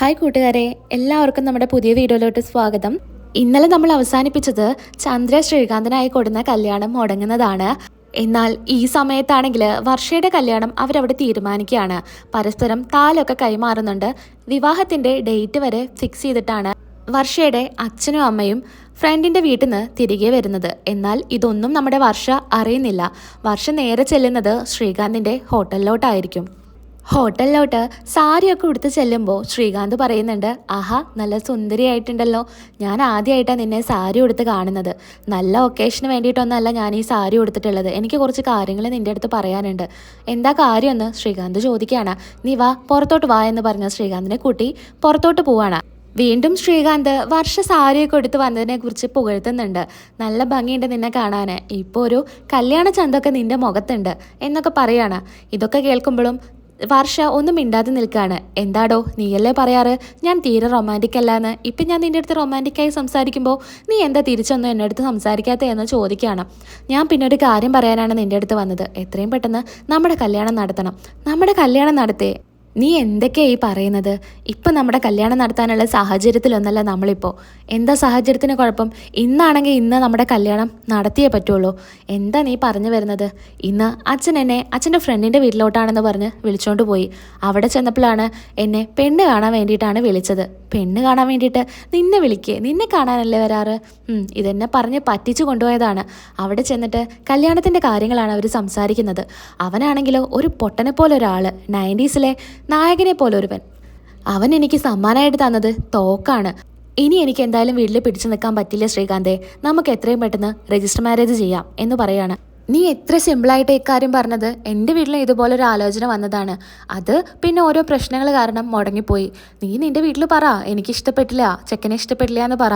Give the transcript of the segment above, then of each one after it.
Hi കൂട്ടുകാരെ എല്ലാവർക്കും നമ്മുടെ പുതിയ വീഡിയോയിലോട്ട് സ്വാഗതം. ഇന്നലെ നമ്മൾ അവസാനിപ്പിച്ചത് ചന്ദ്ര ശ്രീകാന്തനായി കൊടുന്ന കല്യാണം മുടങ്ങുന്നതാണ്. എന്നാൽ ഈ സമയത്താണെങ്കിൽ വർഷയുടെ കല്യാണം അവരവിടെ തീരുമാനിക്കുകയാണ്. പരസ്പരം താലൊക്കെ കൈമാറുന്നുണ്ട്. വിവാഹത്തിന്റെ ഡേറ്റ് വരെ ഫിക്സ് ചെയ്തിട്ടാണ് വർഷയുടെ അച്ഛനും അമ്മയും ഫ്രണ്ടിന്റെ വീട്ടിൽ നിന്ന് തിരികെ വരുന്നത്. എന്നാൽ ഇതൊന്നും നമ്മുടെ വർഷ അറിയുന്നില്ല. വർഷ നേരെ ചെല്ലുന്നത് ശ്രീകാന്തിന്റെ ഹോട്ടലിലോട്ടായിരിക്കും. ഹോട്ടലിലോട്ട് സാരിയൊക്കെ ഉടുത്ത് ചെല്ലുമ്പോൾ ശ്രീകാന്ത് പറയുന്നുണ്ട് ആഹാ നല്ല സുന്ദരിയായിട്ടുണ്ടല്ലോ. ഞാൻ ആദ്യമായിട്ടാണ് നിന്നെ സാരി ഉടുത്ത് കാണുന്നത്. നല്ല ഒക്കേഷന് വേണ്ടിയിട്ടൊന്നല്ല ഞാൻ ഈ സാരി ഉടുത്തിട്ടുള്ളത്. എനിക്ക് കുറച്ച് കാര്യങ്ങൾ നിന്റെ അടുത്ത് പറയാനുണ്ട്. എന്താ കാര്യമെന്ന് ശ്രീകാന്ത് ചോദിക്കുകയാണ്. നീ വാ പുറത്തോട്ട് വാ എന്ന് പറഞ്ഞ ശ്രീകാന്തിനെ കൂട്ടി പുറത്തോട്ട് പോവാണ്. വീണ്ടും ശ്രീകാന്ത് വർഷ സാരിയൊക്കെ എടുത്ത് വന്നതിനെ കുറിച്ച് പുകഴ്ത്തുന്നുണ്ട്. നല്ല ഭംഗിയുണ്ട് നിന്നെ കാണാൻ ഇപ്പോൾ ഒരു കല്യാണ ചന്തൊക്കെ നിന്റെ മുഖത്തുണ്ട് എന്നൊക്കെ പറയാണ്. ഇതൊക്കെ കേൾക്കുമ്പോഴും വർഷ ഒന്നും മിണ്ടാതെ നിൽക്കുകയാണ് എന്താടോ നീയല്ലേ പറയാറ്? ഞാൻ തീരെ റൊമാന്റിക് അല്ലാന്ന്. ഇപ്പം ഞാൻ നിന്റെ അടുത്ത് റൊമാന്റിക്കായി സംസാരിക്കുമ്പോൾ നീ എന്താ തിരിച്ചൊന്നും എന്റെ അടുത്ത് സംസാരിക്കാത്ത എന്ന് ചോദിക്കുകയാണ്. ഞാൻ പിന്നെ ഒരു കാര്യം പറയാനാണ് നിന്റെ അടുത്ത് വന്നത്. എത്രയും പെട്ടെന്ന് നമ്മുടെ കല്യാണം നടത്തണം. നമ്മുടെ കല്യാണം നടത്തേ. നീ എന്തൊക്കെയാ ഈ പറയുന്നത്? ഇപ്പം നമ്മുടെ കല്യാണം നടത്താനുള്ള സാഹചര്യത്തിലൊന്നല്ല നമ്മളിപ്പോൾ എന്താ സാഹചര്യത്തിന് കുഴപ്പം? ഇന്നാണെങ്കിൽ ഇന്ന് നമ്മുടെ കല്യാണം നടത്തിയേ പറ്റുള്ളൂ. എന്താ നീ പറഞ്ഞു വരുന്നത്? ഇന്ന് അച്ഛൻ എന്നെ അച്ഛന്റെ ഫ്രണ്ടിന്റെ വീട്ടിലോട്ടാണെന്ന് പറഞ്ഞ് വിളിച്ചോണ്ട് പോയി. അവിടെ ചെന്നപ്പോഴാണ് എന്നെ പെണ്ണ് കാണാൻ വേണ്ടിയിട്ടാണ് വിളിച്ചത്. പെണ്ണ് കാണാൻ വേണ്ടിയിട്ട് നിന്നെ വിളിക്കേ നിന്നെ കാണാനല്ലേ വരാറ്? ഇതെന്നെ പറഞ്ഞ് പറ്റിച്ചു കൊണ്ടുപോയതാണ്. അവിടെ ചെന്നിട്ട് കല്യാണത്തിന്റെ കാര്യങ്ങളാണ് അവർ സംസാരിക്കുന്നത്. അവനാണെങ്കിലോ ഒരു പൊട്ടനെ പോലെ ഒരാൾ നയന്റീസിലെ നായകനെ പോലെ ഒരുവൻ അവൻ എനിക്ക് സമ്മാനമായിട്ട് തന്നത് തോക്കാണ്. ഇനി എനിക്ക് എന്തായാലും വീട്ടിൽ പിടിച്ചു നിൽക്കാൻ പറ്റില്ല ശ്രീകാന്തേ. നമുക്ക് എത്രയും പെട്ടെന്ന് രജിസ്റ്റർ മാരേജ് ചെയ്യാം എന്ന് പറയാണ്. നീ എത്ര സിമ്പിളായിട്ട് ഇക്കാര്യം പറഞ്ഞത്? എന്റെ വീട്ടിൽ ഇതുപോലെ ഒരു ആലോചന വന്നതാണ്. അത് പിന്നെ ഓരോ പ്രശ്നങ്ങൾ കാരണം മുടങ്ങിപ്പോയി. നീ നിന്റെ വീട്ടിൽ പറ. എനിക്ക് ഇഷ്ടപ്പെട്ടില്ല. ചെക്കനെ ഇഷ്ടപ്പെട്ടില്ല എന്ന് പറ.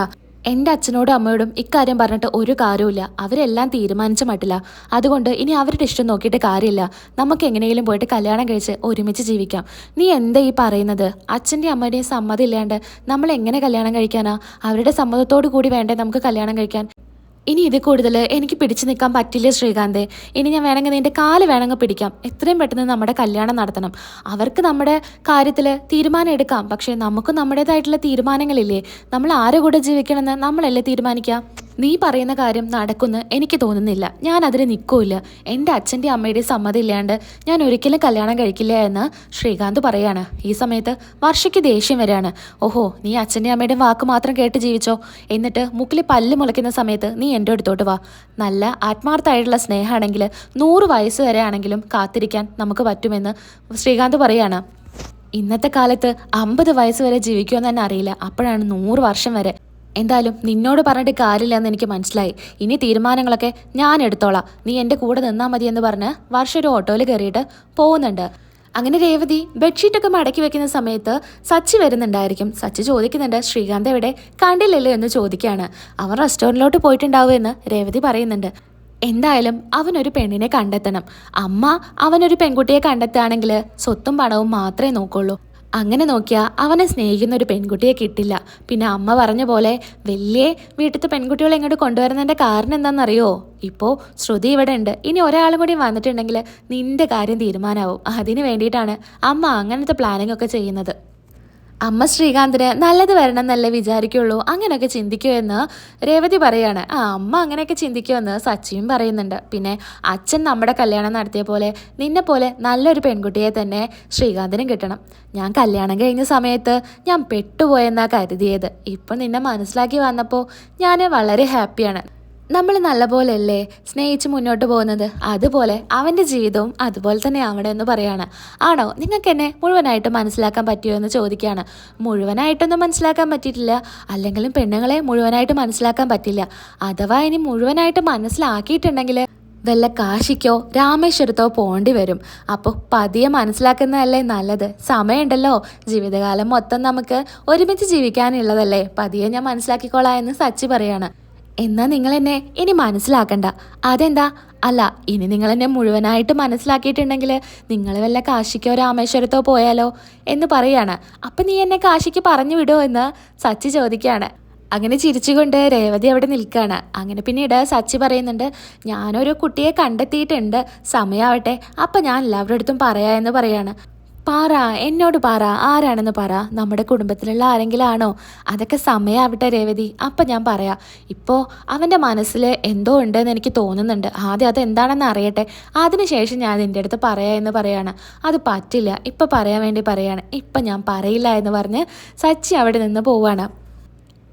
എന്റെ അച്ഛനോടും അമ്മയോടും ഇക്കാര്യം പറഞ്ഞിട്ട് ഒരു കാര്യമില്ല അവരെല്ലാം തീരുമാനിച്ച മട്ടില്ല അതുകൊണ്ട് ഇനി അവരുടെ ഇഷ്ടം നോക്കിയിട്ട് കാര്യമില്ല. നമുക്ക് എങ്ങനെയെങ്കിലും പോയിട്ട് കല്യാണം കഴിച്ച് ഒരുമിച്ച് ജീവിക്കാം. നീ എന്താ ഈ പറയുന്നത്? അച്ഛന്റെയും അമ്മയുടെയും സമ്മതം ഇല്ലാണ്ട് നമ്മൾ എങ്ങനെ കല്യാണം കഴിക്കാനാ? അവരുടെ സമ്മതത്തോടു കൂടി വേണ്ടേ നമുക്ക് കല്യാണം കഴിക്കാൻ? ഇനി ഇത് കൂടുതൽ എനിക്ക് പിടിച്ചു നിൽക്കാൻ പറ്റില്ല ശ്രീകാന്തേ? ഇനി ഞാൻ വേണമെങ്കിൽ നിന്റെ കാൽ വേണമെങ്കിൽ പിടിക്കാം. എത്രയും പെട്ടെന്ന് നമ്മുടെ കല്യാണം നടത്തണം. അവർക്ക് നമ്മുടെ കാര്യത്തിൽ തീരുമാനം എടുക്കാം. പക്ഷേ നമുക്ക് നമ്മുടേതായിട്ടുള്ള തീരുമാനങ്ങളില്ലേ? നമ്മൾ ആരെ കൂടെ ജീവിക്കണമെന്ന് നമ്മളല്ലേ തീരുമാനിക്കുക? നീ പറയുന്ന കാര്യം നടക്കുമെന്ന് എനിക്ക് തോന്നുന്നില്ല. ഞാൻ അതിന് നിൽക്കൂല എന്റെ അച്ഛന്റെ അമ്മയുടെ സമ്മതം ഇല്ലാണ്ട് ഞാൻ ഒരിക്കലും കല്യാണം കഴിക്കില്ല എന്ന് ശ്രീകാന്ത് പറയാണ്. ഈ സമയത്ത് വർഷയ്ക്ക് ദേഷ്യം വരികയാണ് ഓഹോ നീ അച്ഛന്റെ അമ്മയുടെ വാക്ക് മാത്രം കേട്ട് ജീവിച്ചോ? എന്നിട്ട് മുക്കിൽ പല്ല് മുളയ്ക്കുന്ന സമയത്ത് നീ എന്റെ അടുത്തോട്ട് വാ. നല്ല ആത്മാർത്ഥമായിട്ടുള്ള സ്നേഹമാണെങ്കിൽ നൂറ് വയസ്സ് വരെ ആണെങ്കിലും കാത്തിരിക്കാൻ നമുക്ക് പറ്റുമെന്ന് ശ്രീകാന്ത് പറയാണ്. ഇന്നത്തെ കാലത്ത് അമ്പത് വയസ്സ് വരെ ജീവിക്കുമെന്ന് തന്നെ അറിയില്ല. അപ്പോഴാണ് നൂറ് വർഷം വരെ എന്തായാലും നിന്നോട് പറഞ്ഞിട്ട് കാര്യമില്ലെന്ന് എനിക്ക് മനസ്സിലായി. ഇനി തീരുമാനങ്ങളൊക്കെ ഞാൻ എടുത്തോളാം. നീ എന്റെ കൂടെ നിന്നാൽ മതി എന്ന് പറഞ്ഞ് വർഷ ഒരു ഓട്ടോയിൽ കയറിയിട്ട് പോകുന്നുണ്ട്. അങ്ങനെ രേവതി ബെഡ്ഷീറ്റൊക്കെ മടക്കി വെക്കുന്ന സമയത്ത് സച്ചി വരുന്നുണ്ടായിരിക്കും. സച്ചി ചോദിക്കുന്നുണ്ട് ശ്രീകാന്ത് എവിടെ? കണ്ടില്ലല്ലോ എന്ന് ചോദിക്കുകയാണ്. അവൻ റെസ്റ്റോറന്റിലോട്ട് പോയിട്ടുണ്ടാവുമെന്ന് രേവതി പറയുന്നുണ്ട്. എന്തായാലും അവനൊരു പെണ്ണിനെ കണ്ടെത്തണം. അമ്മ അവനൊരു പെൺകുട്ടിയെ കണ്ടെത്തുകയാണെങ്കിൽ സ്വത്തും പണവും മാത്രമേ നോക്കുള്ളൂ. അങ്ങനെ നോക്കിയാൽ അവനെ സ്നേഹിക്കുന്ന ഒരു പെൺകുട്ടിയെ കിട്ടില്ല. പിന്നെ അമ്മ പറഞ്ഞ പോലെ വലിയ വീട്ടിലത്തെ പെൺകുട്ടികളെ ഇങ്ങോട്ട് കൊണ്ടുവരുന്നതിന്റെ കാരണം എന്താണെന്നറിയോ? ഇപ്പോൾ ശ്രുതി ഇവിടെ ഉണ്ട്. ഇനി ഒരാളും കൂടി വന്നിട്ടുണ്ടെങ്കിൽ നിന്റെ കാര്യം തീരുമാനമാവും അതിന് വേണ്ടിയിട്ടാണ് അമ്മ അങ്ങനത്തെ പ്ലാനിങ് ഒക്കെ ചെയ്യുന്നത്. അമ്മ ശ്രീകാന്തിന് നല്ലത് വരണം എന്നല്ലേ വിചാരിക്കുള്ളൂ? അങ്ങനെയൊക്കെ ചിന്തിക്കുമെന്ന് രേവതി പറയാണ്. ആ അമ്മ അങ്ങനെയൊക്കെ ചിന്തിക്കുമെന്ന് സച്ചിയും പറയുന്നുണ്ട്. പിന്നെ അച്ഛൻ നമ്മുടെ കല്യാണം നടത്തിയ പോലെ നിന്നെ പോലെ നല്ലൊരു പെൺകുട്ടിയെ തന്നെ ശ്രീകാന്തിനും കിട്ടണം. ഞാൻ കല്യാണം കഴിഞ്ഞ സമയത്ത് ഞാൻ പെട്ടുപോയെന്നാ കരുതിയത്. ഇപ്പം നിന്നെ മനസ്സിലാക്കി വന്നപ്പോൾ ഞാൻ വളരെ ഹാപ്പിയാണ്. നമ്മൾ നല്ലപോലെയല്ലേ സ്നേഹിച്ച് മുന്നോട്ട് പോകുന്നത്? അതുപോലെ അവന്റെ ജീവിതവും അതുപോലെ തന്നെ ആവണം എന്ന് പറയാണ്. ആണോ? നിങ്ങൾക്ക് എന്നെ മുഴുവനായിട്ട് മനസ്സിലാക്കാൻ പറ്റുമോ എന്ന് ചോദിക്കുകയാണ്. മുഴുവനായിട്ടൊന്നും മനസ്സിലാക്കാൻ പറ്റിയിട്ടില്ല. അല്ലെങ്കിലും പെണ്ണുങ്ങളെ മുഴുവനായിട്ട് മനസ്സിലാക്കാൻ പറ്റില്ല. അഥവാ ഇനി മുഴുവനായിട്ട് മനസ്സിലാക്കിയിട്ടുണ്ടെങ്കിൽ വല്ല കാശിക്കോ രാമേശ്വരത്തോ പോകേണ്ടി വരും. അപ്പോൾ പതിയെ മനസ്സിലാക്കുന്നതല്ലേ നല്ലത്? സമയമുണ്ടല്ലോ. ജീവിതകാലം മൊത്തം നമുക്ക് ഒരുമിച്ച് ജീവിക്കാനുള്ളതല്ലേ? പതിയെ ഞാൻ മനസ്സിലാക്കിക്കോളാം എന്ന് സച്ചി പറയാണ്. എന്നാ നിങ്ങൾ എന്നെ ഇനി മനസ്സിലാക്കണ്ട. അതെന്താ? അല്ല ഇനി നിങ്ങൾ എന്നെ മുഴുവനായിട്ട് മനസ്സിലാക്കിയിട്ടുണ്ടെങ്കിൽ നിങ്ങൾ വല്ല കാശിക്കോ രാമേശ്വരത്തോ പോയാലോ എന്ന് പറയാണ്. അപ്പം നീ എന്നെ കാശിക്ക് പറഞ്ഞു വിടുമോ എന്ന് സച്ചി ചോദിക്കുകയാണ് അങ്ങനെ ചിരിച്ചുകൊണ്ട് രേവതി അവിടെ നിൽക്കുകയാണ് അങ്ങനെ പിന്നീട് സച്ചി പറയുന്നുണ്ട് ഞാനൊരു കുട്ടിയെ കണ്ടെത്തിയിട്ടുണ്ട്. സമയാവട്ടെ. അപ്പം ഞാൻ എല്ലാവരുടെ അടുത്തും പറയാ എന്ന് പറയാണ്. പാറ എന്നോട് പാറ ആരാണെന്ന് പറ? നമ്മുടെ കുടുംബത്തിലുള്ള ആരെങ്കിലും ആണോ അതൊക്കെ സമയാവട്ടെ രേവതി. അപ്പം ഞാൻ പറയാം ഇപ്പോൾ അവന്റെ മനസ്സിൽ എന്തോ ഉണ്ടെന്ന് എനിക്ക് തോന്നുന്നുണ്ട്. ആദ്യം അത് എന്താണെന്ന് അറിയട്ടെ അതിനുശേഷം ഞാൻ നിന്റെ അടുത്ത് പറയാം എന്ന് പറയാണ്. അത് പറ്റില്ല. ഇപ്പൊ പറയാൻ വേണ്ടി പറയാണ്. ഇപ്പൊ ഞാൻ പറയില്ല എന്ന് പറഞ്ഞ് സച്ചി അവിടെ നിന്ന് പോവാണ്.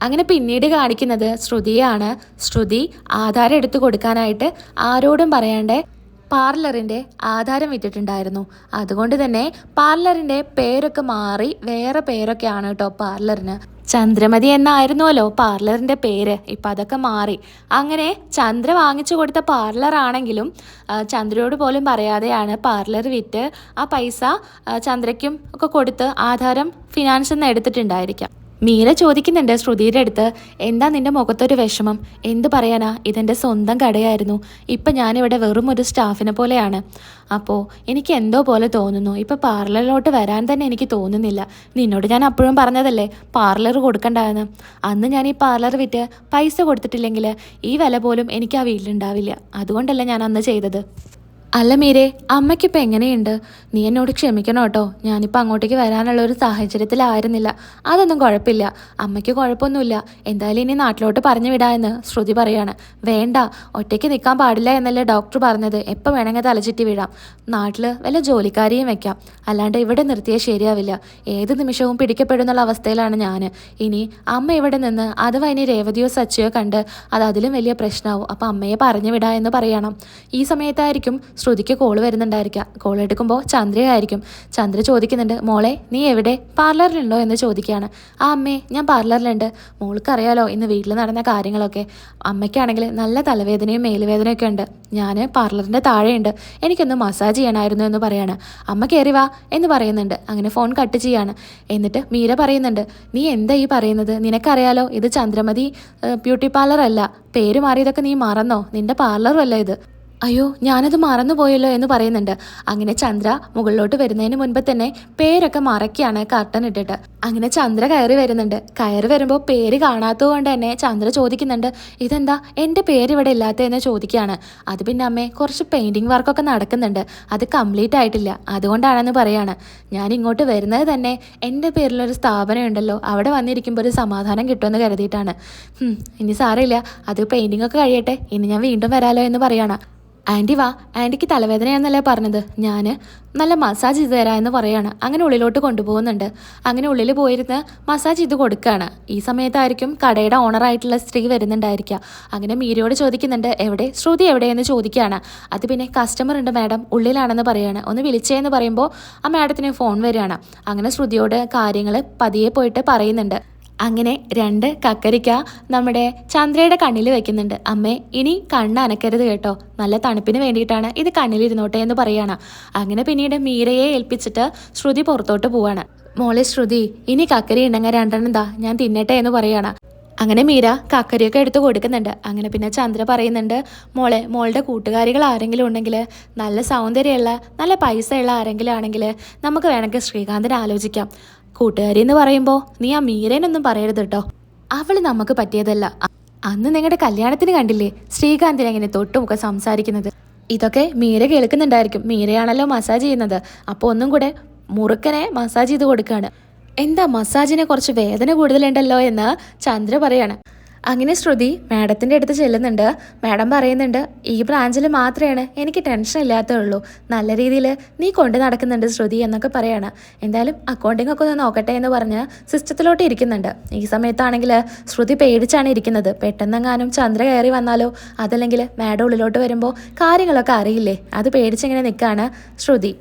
അങ്ങനെ പിന്നീട് കാണിക്കുന്നത് ശ്രുതിയാണ്. ശ്രുതി ആധാരം എടുത്തു കൊടുക്കാനായിട്ട് ആരോടും പറയാണ്ട് പാർലറിന്റെ ആധാരം വിറ്റിട്ടുണ്ടായിരുന്നു. അതുകൊണ്ട് തന്നെ പാർലറിന്റെ പേരൊക്കെ മാറി വേറെ പേരൊക്കെയാണ് കേട്ടോ പാർലറിന്. ചന്ദ്രമതി എന്നായിരുന്നുവല്ലോ പാർലറിന്റെ പേര്. ഇപ്പം അതൊക്കെ മാറി. അങ്ങനെ ചന്ദ്ര വാങ്ങിച്ചു കൊടുത്ത പാർലറാണെങ്കിലും ചന്ദ്രയോട് പോലും പറയാതെയാണ് പാർലർ വിറ്റ് ആ പൈസ ചന്ദ്രയ്ക്കും ഒക്കെ കൊടുത്ത് ആധാരം ഫിനാൻസ് നിന്ന് എടുത്തിട്ടുണ്ടായിരിക്കാം. മീര ചോദിക്കുന്നുണ്ട് ശ്രുതിയുടെ അടുത്ത് എന്താ നിന്റെ മുഖത്തൊരു വിഷമം? എന്ത് പറയാനാ? ഇതെന്റെ സ്വന്തം കടയായിരുന്നു. ഇപ്പം ഞാനിവിടെ വെറും ഒരു സ്റ്റാഫിനെ പോലെയാണ്. അപ്പോ എനിക്ക് എന്തോ പോലെ തോന്നുന്നു. ഇപ്പൊ പാർലറിലോട്ട് വരാൻ തന്നെ എനിക്ക് തോന്നുന്നില്ല. നിന്നോട് ഞാൻ അപ്പോഴും പറഞ്ഞതല്ലേ പാർലർ കൊടുക്കണ്ടായെന്ന് അന്ന് ഞാൻ ഈ പാർലർ വിറ്റ് പൈസ കൊടുത്തിട്ടില്ലെങ്കിൽ ഈ വില പോലും എനിക്ക് ആ വീട്ടിലുണ്ടാവില്ല. അതുകൊണ്ടല്ല ഞാൻ അന്ന് ചെയ്തത്. അല്ല മീരെ അമ്മയ്ക്കിപ്പോൾ എങ്ങനെയുണ്ട്? നീ എന്നോട് ക്ഷമിക്കണം കേട്ടോ. ഞാനിപ്പോൾ അങ്ങോട്ടേക്ക് വരാനുള്ള ഒരു സാഹചര്യത്തിലായിരുന്നില്ല. അതൊന്നും കുഴപ്പമില്ല. അമ്മയ്ക്ക് കുഴപ്പമൊന്നുമില്ല. എന്തായാലും ഇനി നാട്ടിലോട്ട് പറഞ്ഞു വിടാമെന്ന് ശ്രുതി പറയാണ്. വേണ്ട ഒറ്റയ്ക്ക് നിൽക്കാൻ പാടില്ല എന്നല്ലേ ഡോക്ടർ പറഞ്ഞത്. എപ്പോൾ വേണമെങ്കിൽ തലചുറ്റി വീഴാം നാട്ടിൽ വല്ല ജോലിക്കാരെയും വെക്കാം. അല്ലാണ്ട് ഇവിടെ നിർത്തിയാൽ ശരിയാവില്ല. ഏത് നിമിഷവും പിടിക്കപ്പെടുന്നുള്ള അവസ്ഥയിലാണ് ഞാൻ ഇനി അമ്മ ഇവിടെ നിന്ന് അഥവാ ഇനി രേവതിയോ സച്ചിയോ കണ്ട് അത് അതിലും വലിയ പ്രശ്നമാവും. അപ്പം അമ്മയെ പറഞ്ഞു വിടാ എന്ന് പറയണം. ഈ സമയത്തായിരിക്കും ശ്രുതിക്ക് കോൾ വരുന്നുണ്ടായിരിക്കുക കോൾ എടുക്കുമ്പോൾ ചന്ദ്രയായിരിക്കും ചന്ദ്ര ചോദിക്കുന്നുണ്ട് മോളെ നീ എവിടെ? പാർലറിലുണ്ടോ എന്ന് ചോദിക്കുകയാണ്. ആ അമ്മേ ഞാൻ പാർലറിലുണ്ട് മോൾക്കറിയാലോ ഇന്ന് വീട്ടിൽ നടന്ന കാര്യങ്ങളൊക്കെ. അമ്മയ്ക്കാണെങ്കിൽ നല്ല തലവേദനയും മേലുവേദനയൊക്കെ ഉണ്ട്. ഞാൻ പാർലറിന്റെ താഴെയുണ്ട്. എനിക്കൊന്ന് മസാജ് ചെയ്യണമായിരുന്നു എന്ന് പറയാണ്. അമ്മ കയറി വാ എന്ന് പറയുന്നുണ്ട്. അങ്ങനെ ഫോൺ കട്ട് ചെയ്യാണ്. എന്നിട്ട് മീര പറയുന്നുണ്ട് നീ എന്താ ഈ പറയുന്നത്? നിനക്കറിയാലോ ഇത് ചന്ദ്രമതി ബ്യൂട്ടി പാർലർ അല്ല. പേര് മാറിയതൊക്കെ നീ മറന്നോ? നിന്റെ പാർലറും അല്ല ഇത്. അയ്യോ ഞാനത് മറന്നുപോയല്ലോ എന്ന് പറയുന്നുണ്ട്. അങ്ങനെ ചന്ദ്ര മുകളിലോട്ട് വരുന്നതിന് മുൻപ് തന്നെ പേരൊക്കെ മറക്കുകയാണ് കർട്ടൻ ഇട്ടിട്ട്. അങ്ങനെ ചന്ദ്ര കയറി വരുന്നുണ്ട്. കയറി വരുമ്പോൾ പേര് കാണാത്തത് കൊണ്ട് തന്നെ ചന്ദ്ര ചോദിക്കുന്നുണ്ട് ഇതെന്താ? എന്റെ പേര് ഇവിടെ ഇല്ലാത്തതെന്ന് ചോദിക്കുകയാണ്. അത് പിന്നെ അമ്മേ കുറച്ച് പെയിന്റിങ് വർക്കൊക്കെ നടക്കുന്നുണ്ട്. അത് കംപ്ലീറ്റ് ആയിട്ടില്ല. അതുകൊണ്ടാണെന്ന് പറയാണ്. ഞാൻ ഇങ്ങോട്ട് വരുന്നത് തന്നെ എന്റെ പേരിലൊരു സ്ഥാപനം ഉണ്ടല്ലോ അവിടെ വന്നിരിക്കുമ്പോൾ ഒരു സമാധാനം കിട്ടുമെന്ന് കരുതിയിട്ടാണ്. ഇനി സാരമില്ല. അത് പെയിന്റിംഗ് ഒക്കെ കഴിയട്ടെ. ഇനി ഞാൻ വീണ്ടും വരാലോ എന്ന് പറയാണ്. ആന്റി വാ. ആന്റിക്ക് തലവേദനയാണെന്നല്ലേ പറഞ്ഞത്. ഞാൻ നല്ല മസാജ് ചെയ്ത് എന്ന് പറയാണ്. അങ്ങനെ ഉള്ളിലോട്ട് കൊണ്ടുപോകുന്നുണ്ട്. അങ്ങനെ ഉള്ളിൽ പോയിരുന്ന് മസാജ് ചെയ്ത് കൊടുക്കുകയാണ് ഈ സമയത്തായിരിക്കും കടയുടെ ഓണറായിട്ടുള്ള സ്ത്രീ വരുന്നുണ്ടായിരിക്കുക. അങ്ങനെ മീരയോട് ചോദിക്കുന്നുണ്ട് എവിടെ? ശ്രുതി എവിടെയെന്ന് ചോദിക്കുകയാണ്. അത് പിന്നെ കസ്റ്റമർ ഉണ്ട് മാഡം ഉള്ളിലാണെന്ന് പറയാണ്. ഒന്ന് വിളിച്ചേന്ന് പറയുമ്പോൾ ആ മാഡത്തിന് ഫോൺ വരികയാണ്. അങ്ങനെ ശ്രുതിയോട് കാര്യങ്ങൾ പതിയെ പോയിട്ട് പറയുന്നുണ്ട്. അങ്ങനെ രണ്ട് കക്കരിക്ക നമ്മുടെ ചന്ദ്രയുടെ കണ്ണിൽ വെക്കുന്നുണ്ട്. അമ്മേ ഇനി കണ്ണ് അനക്കരുത് കേട്ടോ. നല്ല തണുപ്പിന് വേണ്ടിയിട്ടാണ് ഇത് കണ്ണിലിരുന്നോട്ടെ എന്ന് പറയാണ്. അങ്ങനെ പിന്നീട് മീരയെ ഏൽപ്പിച്ചിട്ട് ശ്രുതി പുറത്തോട്ട് പോവാണ്. മോളെ ശ്രുതി ഇനി കക്കരി ഉണ്ടെങ്കിൽ രണ്ടെണ്ണം ദാ ഞാൻ തിന്നട്ടെ എന്ന് പറയാണ്. അങ്ങനെ മീര കക്കരിയൊക്കെ എടുത്ത് കൊടുക്കുന്നുണ്ട്. അങ്ങനെ പിന്നെ ചന്ദ്ര പറയുന്നുണ്ട് മോളെ മോളുടെ കൂട്ടുകാരികൾ ആരെങ്കിലും ഉണ്ടെങ്കിൽ നല്ല സൗന്ദര്യമുള്ള നല്ല പൈസയുള്ള ആരെങ്കിലും ആണെങ്കിൽ നമുക്ക് വേണമെങ്കിൽ ശ്രീകാന്തിനെ ആലോചിക്കാം. കൂട്ടുകാരി എന്ന് പറയുമ്പോ നീ ആ മീരേനൊന്നും പറയരുത് കേട്ടോ അവൾ നമുക്ക് പറ്റിയതല്ല. അന്ന് നിങ്ങളുടെ കല്യാണത്തിന് കണ്ടില്ലേ? ശ്രീകാന്തിനെ എങ്ങനെ തൊട്ടുമുഖം സംസാരിക്കുന്നത്. ഇതൊക്കെ മീര കേൾക്കുന്നുണ്ടായിരിക്കും. മീരയാണല്ലോ മസാജ് ചെയ്യുന്നത്. അപ്പോൾ ഒന്നും കൂടെ മുറുക്കനെ മസാജ് ചെയ്ത് കൊടുക്കുകയാണ് എന്താ മസാജിനെ കുറച്ച് വേദന കൂടുതലുണ്ടല്ലോ എന്ന് ചന്ദ്ര പറയാണ്. അങ്ങനെ ശ്രുതി മാഡത്തിന്റെ അടുത്ത് ചെല്ലുന്നുണ്ട്. മാഡം പറയുന്നുണ്ട് ഈ ബ്രാഞ്ചിൽ മാത്രമാണ്. എനിക്ക് ടെൻഷൻ ഇല്ലാത്തതുള്ളൂ. നല്ല രീതിയിൽ നീ കൊണ്ട് നടക്കുന്നുണ്ട് ശ്രുതി എന്നൊക്കെ പറയാണ്. എന്തായാലും അക്കൗണ്ടിംഗ് ഒക്കെ ഒന്ന് നോക്കട്ടെ എന്ന് പറഞ്ഞ് സിസ്റ്റത്തിലോട്ട് ഇരിക്കുന്നുണ്ട്. ഈ സമയത്താണെങ്കിൽ ശ്രുതി പേടിച്ചാണ് ഇരിക്കുന്നത്. പെട്ടെന്നെങ്ങാനും ചന്ദ്ര കയറി വന്നാലോ? അതല്ലെങ്കിൽ മാഡം ഉള്ളിലോട്ട് വരുമ്പോൾ കാര്യങ്ങളൊക്കെ അറിയില്ലേ? അത് പേടിച്ചിങ്ങനെ നിൽക്കുകയാണ് ശ്രുതി.